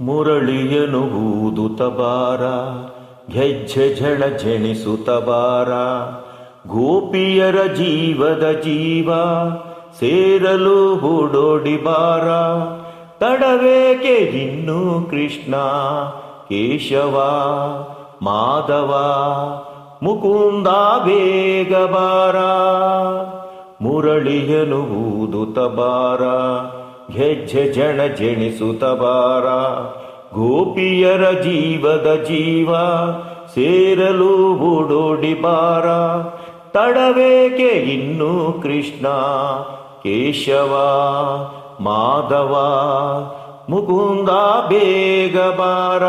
ಮುರಳಿಯನು ಹೂದು ಬಾರ ಗೆಜ್ಜೆ ಝಳ ಜಣಿಸುತ್ತ ಬಾರ ಗೋಪಿಯರ ಜೀವದ ಜೀವ, ಸೇರಲು ಹೂಡೋಡಿ ಬಾರ. ತಡವೇಕೆ ಇನ್ನು ಕೃಷ್ಣ, ಕೇಶವ, ಮಾಧವ, ಮುಕುಂದ ಬೇಗ ಬಾರ ಮುರಳಿಯನು ಹೂದು ಬಾರ ಗೆಜ್ಜೆ ಜಣ ಜಣಿಸುತ್ತ ಬಾರ. ಗೋಪಿಯರ ಜೀವದ ಜೀವ, ಸೇರಲು ಓಡೋಡಿ ಬಾರ. ತಡವೇಕೆ ಇನ್ನು ಕೃಷ್ಣ, ಕೇಶವ, ಮಾಧವ, ಮುಕುಂದ ಬೇಗ ಬಾರ.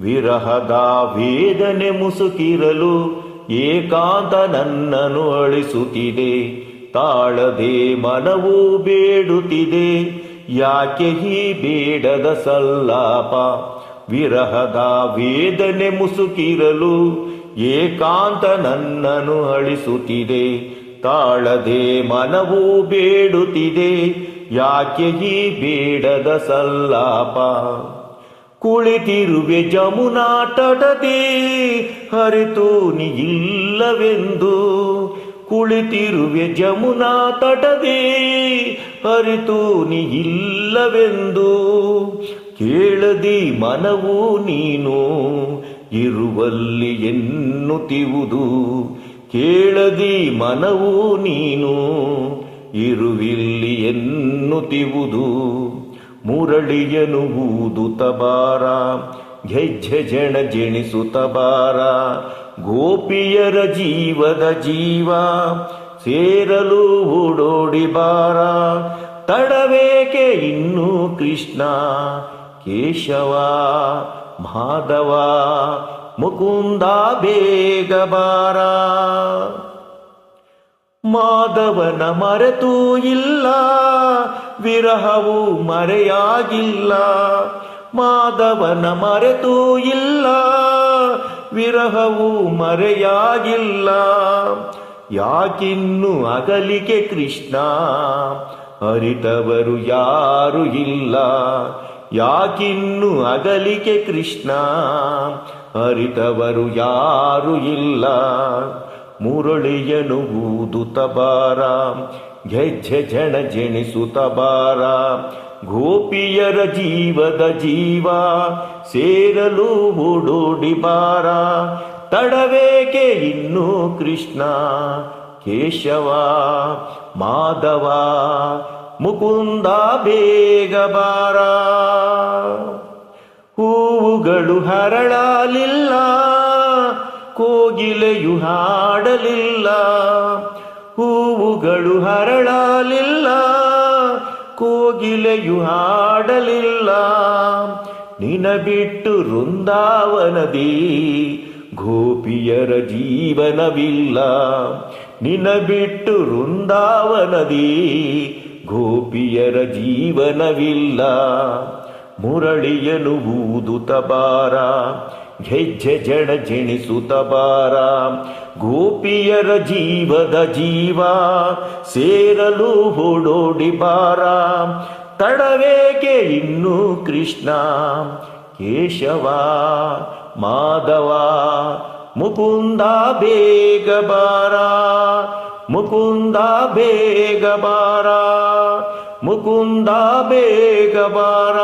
ವಿರಹದ ವೇದನೆ ಮುಸುಕಿರಲು ಏಕಾಂತ ನನ್ನನ್ನು ಅಳಿಸುತ್ತಿದೆ. ತಾಳದೆ ಮನವು ಬೇಡುತ್ತಿದೆ. ಯಾಕೆ ಹೀ ಬೇಡದ ಸಲ್ಲಾಪ? ವಿರಹದ ವೇದನೆ ಮುಸುಕಿರಲು ಏಕಾಂತ ನನ್ನನು ಅಳಿಸುತ್ತಿದೆ. ತಾಳದೆ ಮನವು ಬೇಡುತ್ತಿದೆ. ಯಾಕೆ ಹೀ ಬೇಡದ ಸಲ್ಲಾಪ? ಕುಳಿತಿರುವೆ ಜಮುನಾ ತಟದೆ, ಹರಿತು ನೀ ಇಲ್ಲವೆಂದು. ಕುಳಿತಿರುವೆ ಜಮುನಾ ತಟದಿ, ಅರಿತು ನೀ ಇಲ್ಲವೆಂದು. ಕೇಳದಿ ಮನವು ನೀನು, ಇರುವಲ್ಲಿ ಎನ್ನುತ್ತಿವುದು. ಕೇಳದಿ ಮನವು ನೀನು, ಇರುವಿಲ್ಲಿ ಎನ್ನುತ್ತಿವುದು. ಮುರಳಿಯನು ತಬಾರ ಬಾರ ಗೆಜ್ಜೆ ಜಣ ಜಣಿಸುತ್ತ ಗೋಪಿಯರ ಜೀವದ ಜೀವ, ಸೇರಲು ಓಡೋಡಿ ಬಾರ. ತಡವೇಕೆ ಇನ್ನು ಕೃಷ್ಣ, ಕೇಶವ, ಮಾಧವ, ಮುಕುಂದ ಬೇಗ ಬಾರ. ಮಾಧವನ ಮರೆತೂ ಇಲ್ಲ, ವಿರಹವು ಮರೆಯಾಗಿಲ್ಲ. ಮಾಧವನ ಮರೆತೂ ಇಲ್ಲ ವಿರಹವು ಮರೆಯಾಗಿಲ್ಲ. ಯಾಕಿನ್ನು ಅಗಲಿಕೆ ಕೃಷ್ಣ? ಅರಿತವರು ಯಾರು ಇಲ್ಲ. ಯಾಕಿನ್ನು ಅಗಲಿಕೆ ಕೃಷ್ಣ? ಅರಿತವರು ಯಾರು ಇಲ್ಲ. ಮುರಳಿಯನು ಊದುತ ಬಾರ ಗೆಜ್ಜೆ ಜಣ ಜಣಿಸುತ್ತ ಬಾರ. ಗೋಪಿಯರ ಜೀವದ ಜೀವ, ಸೇರಲು ಓಡೋಡಿ ಬಾರ. ತಡವೇಕೆ ಇನ್ನು ಕೃಷ್ಣ, ಕೇಶವ, ಮಾಧವ, ಮುಕುಂದ ಬೇಗ ಬಾರ. ಹೂವುಗಳು ಹರಳಲಿಲ್ಲ ಕೋಗಿಲೆಯು ಹಾಡಲಿಲ್ಲ, ಹೂವುಗಳು ಹರಳಲಿಲ್ಲ, ಕೋಗಿಲೆಯು ಹಾಡಲಿಲ್ಲ. ನಿನ ಬಿಟ್ಟು ವೃಂದಾವನದಿ ಗೋಪಿಯರ ಜೀವನವಿಲ್ಲ ನಿನ ಬಿಟ್ಟು ವೃಂದಾವನದಿ ಗೋಪಿಯರ ಜೀವನವಿಲ್ಲ. ಮುರಳಿಯನು ಊದುತ ಬಾರ ಗೆಜ್ಜೆ ಜಡ ಜಣಿಸುತ್ತ ಬಾರ. ಗೋಪಿಯರ ಜೀವದ ಜೀವ, ಸೇರಲು ಹೊಡೋಡಿ ಬಾರ. ತಡವೇಕೆ ಇನ್ನು ಕೃಷ್ಣ, ಕೇಶವ, ಮಾಧವ, ಮುಕುಂದ ಬೇಗ ಬಾರ. ಮುಕುಂದ ಬೇಗ ಬಾರ, ಮುಕುಂದ ಬೇಗ ಬಾರ.